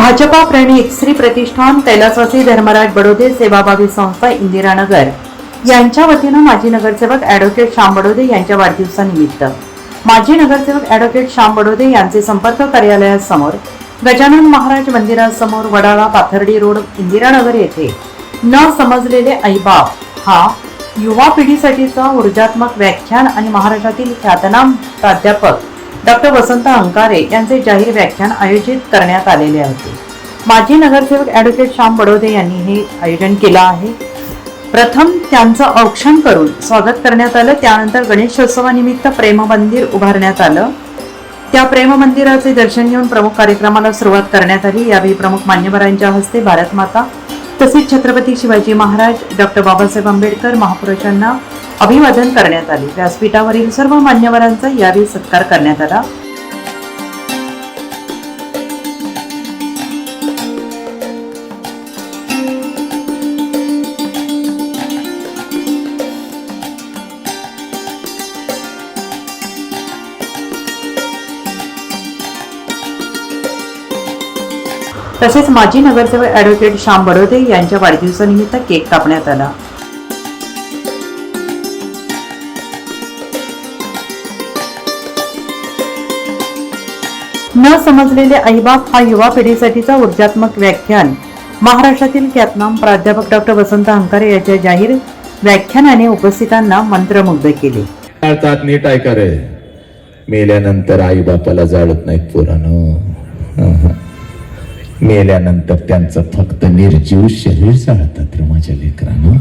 भाजपा प्रणित श्री प्रतिष्ठान कैलासवासी धर्मराज बडोदे सेवाभावी संस्था इंदिरानगर यांच्या वतीनं माजी नगरसेवक ॲडव्होकेट श्याम बडोदे यांच्या वाढदिवसानिमित्त माजी नगरसेवक ॲडव्होकेट श्याम बडोदे यांचे संपर्क कार्यालयासमोर गजानन महाराज मंदिरासमोर वडाळा पाथर्डी रोड इंदिरानगर येथे न समजलेले आईबाप हा युवा पिढीसाठीचा ऊर्जात्मक व्याख्यान आणि महाराष्ट्रातील ख्यातनाम प्राध्यापक डॉक्टर वसंत अंकारे यांचे जाहीर व्याख्यान आयोजित करण्यात आलेले होते माजी नगरसेवक ॲडव्होकेट श्याम बडोदे यांनी हे आयोजन केलं आहे. प्रथम त्यांचं औक्षण करून स्वागत करण्यात आलं त्यानंतर गणेशोत्सवानिमित्त प्रेम मंदिर उभारण्यात आलं. त्या प्रेम मंदिराचे दर्शन घेऊन प्रमुख कार्यक्रमाला सुरुवात करण्यात आली. यावेळी प्रमुख मान्यवरांच्या हस्ते भारत माता तसेच छत्रपती शिवाजी महाराज डॉक्टर बाबासाहेब आंबेडकर महापुरुषांना अभिवादन करण्यात आले. व्यासपीठावरील सर्व मान्यवरांचा यावेळी सत्कार करण्यात आला. तसेच माजी नगरसेवक ॲडव्होकेट श्याम बडोदे यांच्या वाढदिवसानिमित्त केक कापण्यात आला. न समजलेले आईबाप हा युवा पिढीसाठीचा ऊर्जात्मक व्याख्यान. महाराष्ट्रातील ख्यातनाम प्राध्यापक डॉक्टर वसंत अंकारे यांच्या जाहीर व्याख्यानाने उपस्थितांना मंत्रमुग्ध केले. अर्थात नीट ऐका रे. मेल्यानंतर आई बापाला जाळत नाहीत पोरानं. मेल्यानंतर त्यांचं फक्त निर्जीव शरीर जाळतात रे माझ्या लेकरानं.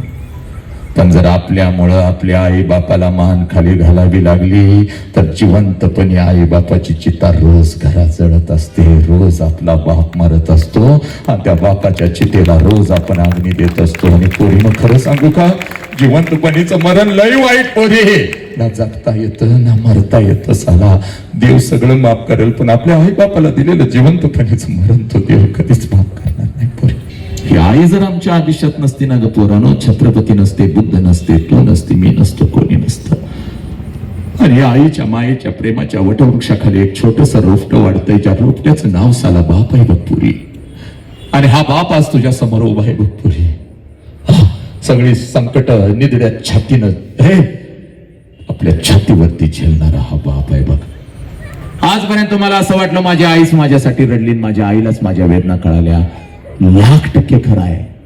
पण जर आपल्यामुळं आपल्या आई बापाला मान खाली घालावी लागली तर जिवंतपणी आई बापाची चिता रोज घरात जळत असते रोज आपला बाप मरत असतो आणि त्या बापाच्या चितेला रोज आपण अग्नी देत असतो. आणि पोरीनं खरं सांगू का? जिवंतपणीचं मरण लय वाईट पोरी. ना जगता येतं ना मरता येतं साला. देव सगळं माफ करेल पण आपल्या आई बापाला दिलेलं जिवंतपणीचं मरण तो देव कधीच माफ करणार नाही. पोरी. ही आई जर आमच्या आयुष्यात नसती ना ग पोरानो छत्रपती नसते बुद्ध नसते तू नसते मी नसतो कोणी नसतं. आणि या आईच्या मायेच्या प्रेमाच्या वटवृक्षाखाली एक छोटस रोपट वाढतंय ज्या रोपट्याचं नाव साला बाप आहे बघपुरी आणि हा बाप आज तुझ्या समोर उभा आहे बघपुरी सगळी संकट निधड्या छातीनं हे आपल्या छातीवरती झेलणारा हा बाप आहे बघ. आजपर्यंत मला असं वाटलं माझ्या आईच माझ्यासाठी रडली आणि माझ्या आईलाच माझ्या वेदना कळाल्या. लाख टक्के खरं आहे.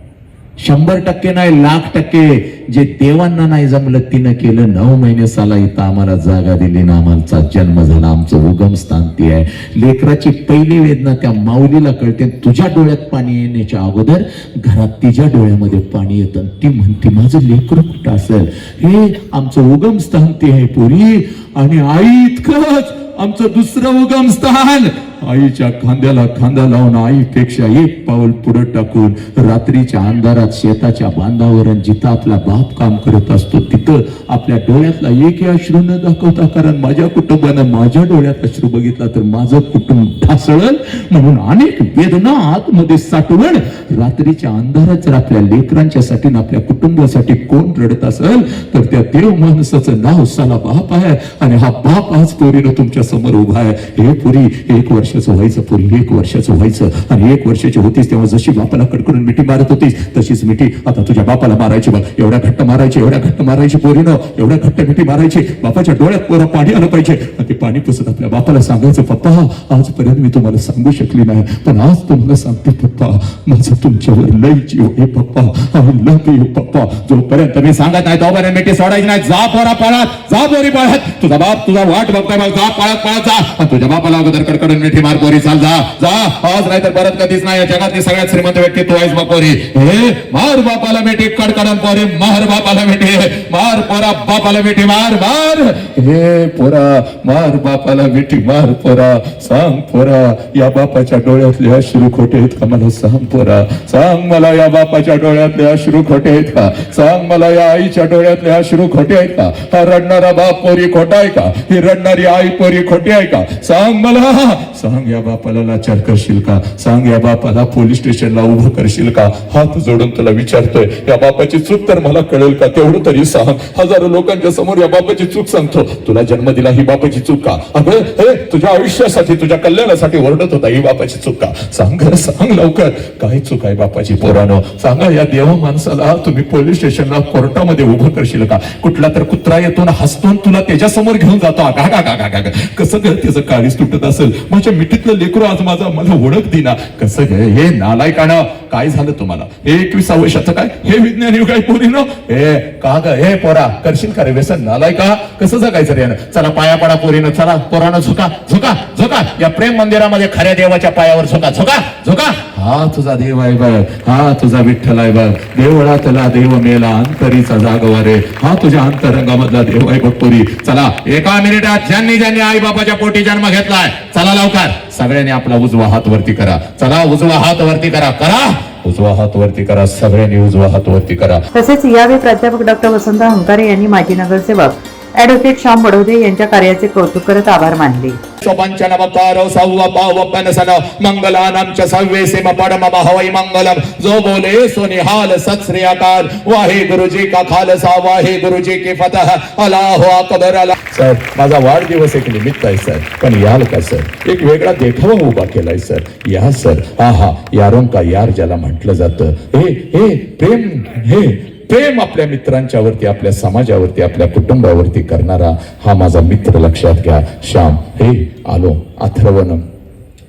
शंभर टक्के नाही लाख टक्के. जे देवांना नाही जमलं तिनं केलं. नऊ महिने साला इथं आम्हाला जागा दिली ना आम्हाला जन्म झाला आमचं उगम स्थान ती आहे. लेकराची पहिली वेदना त्या माऊलीला कळते. तुझ्या डोळ्यात पाणी येण्याच्या अगोदर घरात तिच्या डोळ्यामध्ये पाणी येतं. ती म्हणते माझं लेकर कुठं असेल? हे आमचं उगम स्थान ते आहे पुरी. आणि आई इतकंच आमचं दुसरं उगम स्थान. आईच्या खांद्याला खांदा लावून आईपेक्षा एक पाऊल पुढे टाकून रात्रीच्या अंधारात शेताच्या बांधावर जिथं आपला बाप काम करत असतो तिथं आपल्या डोळ्यातला एकही अश्रू न दाखवता कारण माझ्या कुटुंबानं माझ्या डोळ्यात अश्रू बघितला तर माझं कुटुंब ढासळल. म्हणून अनेक वेदना आतमध्ये साठवण रात्रीच्या अंधारात जर आपल्या लेकरांच्यासाठी आपल्या कुटुंबासाठी कोण रडत असेल तर त्या देव माणसाचं नाव साला बाप आहे आणि हा बाप आज पोरीनं तुमच्यासमोर उभा आहे. हे पुरी एक वर्ष वर्षाचं व्हायचं पूर्वी एक वर्षाचं व्हायचं आणि एक वर्षाची होतीस तेव्हा जशी बापाला कडकडून मिठी मारत होतीस तशीच मिठी आता तुझ्या बापाला मारायची बघ. एवढ्या घट्ट मारायची एवढ्या घट्ट मारायची पोरीनं एवढ्या घट्ट मिठी मारायची. बापाच्या डोळ्यात पोरं पाणी आलं पाहिजे. ते पाणी पुसत आपल्या बापाला सांगायचं पप्पा आजपर्यंत मी तुम्हाला सांगू शकली नाही पण आज तुम्हाला सांगते पप्पा माझं तुमच्यावर लय जीव हे पप्पा. आय लव यू पप्पा. जोपर्यंत मी सांगत नाही तोपर्यंत मिठी सोडायची नाही. जा पोरा पळत जा पोरी पळत. तुझा बाप तुझा वाट बघताय मला जा पळत पळत जा. आणि तुझ्या बापाला अगोदर कडकडून मिठी मार पोरी चाल जा. जा. आज नाही तर परत कधीच नाही. या जगातली सगळ्यात श्रीमंत व्यक्ती तू आहेस बापोरी हे मार बापाला मिठी कडकडून पोरी मार बापाला मिठी. मार पोरा बापाला मिठी मार मार. हे पोरा मार बापाला मिठी मार पोरा सांग पोरा या बापाच्या डोळ्यातले अश्रू खोटे आहेत का? मला सांग पोरा सांग मला या बापाच्या डोळ्यातले अश्रू खोटे आहेत का? सांग मला या आईच्या डोळ्यातले अश्रू खोटे आहेत का? हा रडणारा बाप पोरी खोटा आहे का? ही रडणारी आई पोरी खोटी आहे का? सांग मला सांग या बापाला लाचार करशील का? सांग या बापाला पोलीस स्टेशनला उभं करशील का? हात जोडून तुला विचारतोय या बापाची चूक तर मला कळेल का? तेवढं तरी सांग. हजारो लोकांच्या समोर या बापाची चूक सांगतो. तुला जन्म दिला ही बापाची चूक चुका. अगं हे तुझ्या आयुष्यासाठी तुझ्या कल्याणासाठी ओरडत होता ही बापाची चुका. सांग सांग लवकर. काय चूक आहे बापाची पोरानं? सांगा या देव माणसाला तुम्ही पोलीस स्टेशनला कोर्टामध्ये उभं करशील का? कुठला तर कुत्रा येतो ना हसतो तुला त्याच्यासमोर घेऊन जातो. गा गा गा गा गा कसं ग त्याचं काळीच तुटत असेल? माझ्या मिठीतलं लेकरू आज माझा मला ओळख दिना. कसं ग हे नालायकानं? काय झालं तुम्हाला? हे एकविसा वर्षाचं काय हे विज्ञान युग आहे पोरीनं? हे का ग हे पोरा करशील का रे व्यसन नालायका? कसं जगायचं रे चला पाया पडा पोरीनं. चला पोरानं झुका झुका झुका. या प्रेम मंदिरामध्ये खऱ्या देवाच्या पायावर झुका झुका झुका. हा तुझा देव आहे बघ हा तुझा विठ्ठल आहे बघ देवळातला देव मेला अंतरीचा जागवा रे हा तुझ्या अंतरंगामधला देव आहे बघ चला एका मिनिटात ज्यांनी ज्यांनी आई बाबाच्या पोटी जन्म घेतलाय चला लवकर. सगळ्यांनी आपला उजवा हात वरती करा. चला उजवा हात वरती करा. करा. उजवा हात वरती करा. सगळ्यांनी उजवा हात वरती करा. तसेच यावेळी प्राध्यापक डॉक्टर वसंत हंकारे यांनी माजी नगरसेवक ऍडव्होकेट श्याम बडोदे यांच्या कार्याचे कौतुक करत आभार मानले. पंचनमकारो सव्व पाव पनसन मंगलानाम च सव्वे सिम पडम हवई मंगलम. जो बोले सो निहाल सत श्री अकाल वाहे गुरुजी का खालसा वाहे गुरुजी की फतह. अल्लाह अकबर अला सर माझा वाढदिवस एक निमित्त आहे सर. पण याल का सर? एक वेगळा देखावा उभा केलाय सर. या सर. आहा यारों का यार ज्याला म्हटलं जातं. हे हे प्रेम हे प्रेम आपल्या मित्रांच्यावरती आपल्या समाजावरती आपल्या कुटुंबावरती करणारा हा माझा मित्र लक्षात घ्या. श्याम हे आलो अथर्वनं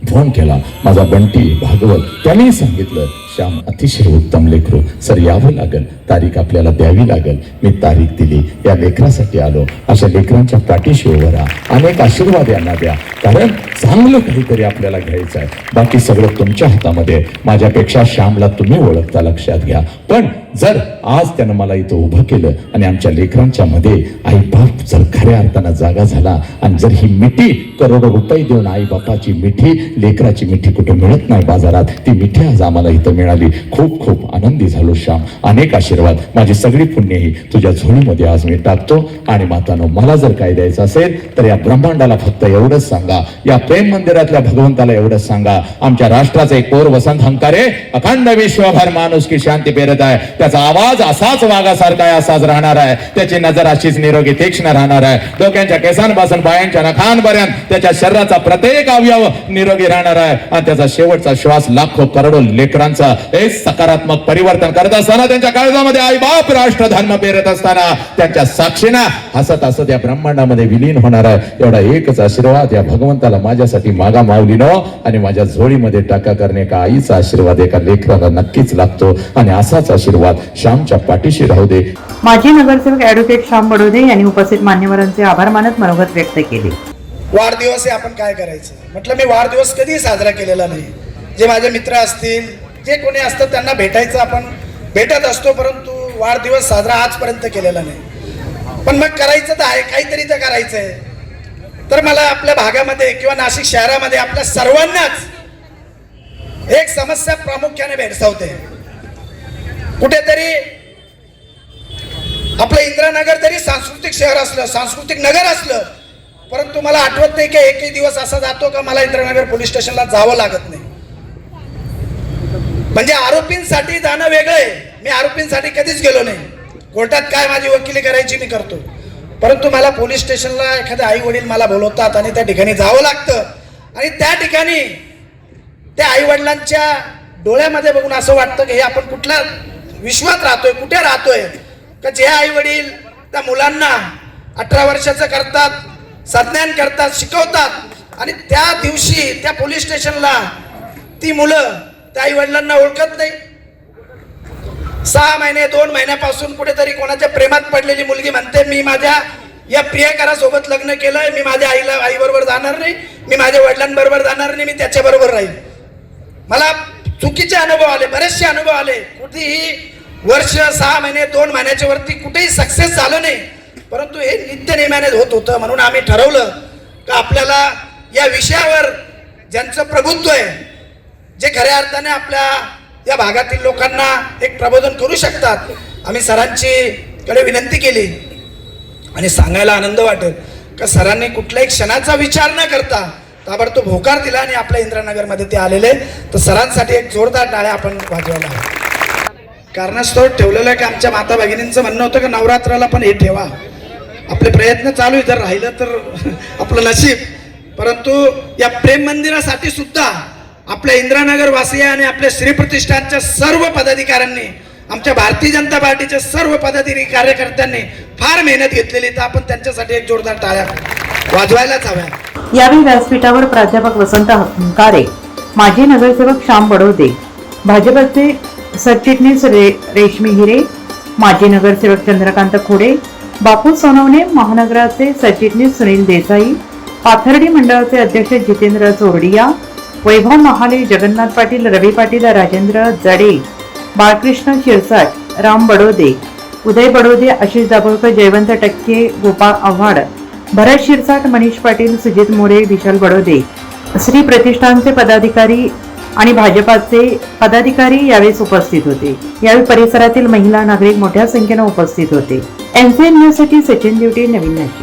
फोन केला. माझा बंटी भागवत त्यांनी सांगितलं श्याम अतिशय उत्तम लेकरू. सर यावं लागेल. तारीख आपल्याला द्यावी लागेल. मी तारीख दिली. या लेकरासाठी आलो. अशा लेकरांच्या पाठीशी उभं राहा. अनेक आशीर्वाद यांना द्या. कारण चांगलं काहीतरी आपल्याला घ्यायचं आहे. बाकी सगळं तुमच्या हातामध्ये माझ्यापेक्षा श्यामला तुम्ही ओळखता लक्षात घ्या. पण जर आज त्यानं मला इथं उभं केलं आणि आमच्या लेकरांच्या मध्ये आई बाप जर खऱ्या अर्थानं जागा झाला आणि जर ही मिठी करोडो रुपये देऊन आई बापाची मिठी लेकराची मिठी कुठे मिळत नाही बाजारात ती मिठी आज आम्हाला इथं मिळाली. खूप खूप आनंदी झालो श्याम. अनेक आशीर्वाद. माझी सगळी पुण्यही तुझ्या झोळीमध्ये आज मी टाकतो. आणि मातानो मला जर काय द्यायचं असेल तर या ब्रह्मांडाला फक्त एवढंच सांगा. या प्रेम मंदिरातल्या भगवंताला एवढंच सांगा. आमच्या राष्ट्राचा एक कोर वसंत हंकारे अखंड विश्वभर माणूस की शांती पेरत आहे. त्याचा आवाज असाच वाघासारखा आहे असाच राहणार आहे. त्याची नजर अशीच निरोगी तीक्ष्ण राहणार आहे. डोक्यांच्या केसांपासून पायांच्या नखांपर्यंत त्याच्या शरीराचा प्रत्येक अवयव निरोगी राहणार आहे. आणि त्याचा शेवटचा श्वास लाखो करोडो लेकरांचा हे सकारात्मक परिवर्तन करत असताना त्यांच्या काळजामध्ये आई बाप राष्ट्र धर्म पेरत असताना त्यांच्या साक्षीना हसत हसत या ब्रह्मांडामध्ये विलीन होणार आहे. एवढा एकच आशीर्वाद या भगवंताला माझ्यासाठी मागा माऊलीनो आणि माझ्या झोळीमध्ये टाका करणे का आईचा आशीर्वाद एका लेकराला नक्कीच लागतो. आणि असाच आशीर्वाद श्यामच्या पाठीशी राहू दे. माजी नगरसेवक ऍडव्होकेट श्याम बडोदे यांनी उपस्थित मान्यवरांचे आभार मानत मनोगत व्यक्त केले. वाढदिवस आहे आपण काय करायचं? म्हटलं मी वाढदिवस कधीही साजरा केलेला नाही. जे माझे मित्र असतील जे कोणी असतं त्यांना भेटायचं आपण भेटत असतो परंतु वाढदिवस साजरा आजपर्यंत केलेला नाही. पण मग करायचं तर आहे काहीतरी तर करायचं आहे तर मला आपल्या भागामध्ये किंवा नाशिक शहरामध्ये आपल्या सर्वांनाच एक समस्या प्रामुख्याने भेडसावते. कुठेतरी आपलं इंदिरानगर तरी सांस्कृतिक शहर असलं सांस्कृतिक नगर असलं परंतु मला आठवत नाही की एकही दिवस असा जातो का मला इंदिरानगर पोलीस स्टेशनला जावं लागत नाही. म्हणजे आरोपींसाठी जाणं वेगळं आहे. मी आरोपींसाठी कधीच गेलो नाही. कोर्टात काय माझी वकिली करायची मी करतो. परंतु मला पोलीस स्टेशनला एखादे आई वडील मला बोलवतात आणि त्या ठिकाणी जावं लागतं. आणि त्या ठिकाणी त्या आई वडिलांच्या डोळ्यामध्ये बघून असं वाटतं की हे आपण कुठल्या विश्वात राहतोय कुठे राहतोय? का जे आई वडील त्या मुलांना अठरा वर्षाचं करतात संज्ञान करतात शिकवतात आणि त्या दिवशी त्या पोलीस स्टेशनला ती मुलं त्या आई वडिलांना ओळखत नाही. सहा महिने दोन महिन्यापासून कुठेतरी कोणाच्या प्रेमात पडलेली मुलगी म्हणते मी माझ्या या प्रियकरासोबत लग्न केलंय मी माझ्या आईला आई बरोबर जाणार नाही मी माझ्या वडिलांबरोबर जाणार नाही मी त्याच्या बरोबर राहील मला चुकीचे अनुभव आले बरेचसे अनुभव आले. कुठेही वर्ष सहा महिने दोन महिन्याच्या वरती कुठेही सक्सेस झालं नाही. परंतु हे नित्य नेमाने होत होतं म्हणून आम्ही ठरवलं का आपल्याला या विषयावर ज्यांचं प्रभुत्व आहे जे खऱ्या अर्थाने आपल्या या भागातील लोकांना एक प्रबोधन करू शकतात आम्ही सरांची कडे विनंती केली. आणि सांगायला आनंद वाटेल का सरांनी कुठल्याही क्षणाचा विचार न करता ताबडतोब होकार दिला आणि आपल्या इंद्रानगरमध्ये ते आलेले तर सरांसाठी एक जोरदार टाळ्या आपण वाजवायला कारणास्तव ठेवलेलं आहे की आमच्या माता भगिनींचं म्हणणं होतं की नवरात्राला पण हे ठेवा. आपले प्रयत्न चालू आहे. जर राहिलं तर आपलं नशीब. परंतु या प्रेम मंदिरासाठी सुद्धा आपल्या इंद्रानगर वासिया आणि आपल्या श्री प्रतिष्ठानच्या सर्व पदाधिकाऱ्यांनी आमच्या भारतीय जनता पार्टीच्या सर्व पदाधिकारी कार्यकर्त्यांनी फार मेहनत घेतलेली तर आपण त्यांच्यासाठी एक जोरदार टाळ्या वाजवायलाच हव्या. यावेळी व्यासपीठावर प्राध्यापक वसंत हंकारे माजी नगरसेवक श्याम बडोदे भाजपचे सरचिटणीस रे रेशमी हिरे माजी नगरसेवक चंद्रकांत खोडे बापू सोनवणे महानगराचे सरचिटणीस सुनील देसाई पाथर्डी मंडळाचे अध्यक्ष जितेंद्र चोरडिया वैभव महाले जगन्नाथ पाटील रवी पाटील राजेंद्र जडे बाळकृष्ण शिरसाट राम बडोदे उदय बडोदे आशिष दाभोळकर जयवंत टक्के गोपाळ आव्हाड भरत शिरसाट मनीष पाटील सुजित मोरे विशाल बडोदे. श्री प्रतिष्ठानचे पदाधिकारी आणि भाजपाचे पदाधिकारी यावेळी उपस्थित होते. यावेळी परिसरातील महिला नागरिक मोठ्या संख्येने उपस्थित होते. एनसीएन न्यूजसाठी सचिन ड्युटी नवीन नाशिक.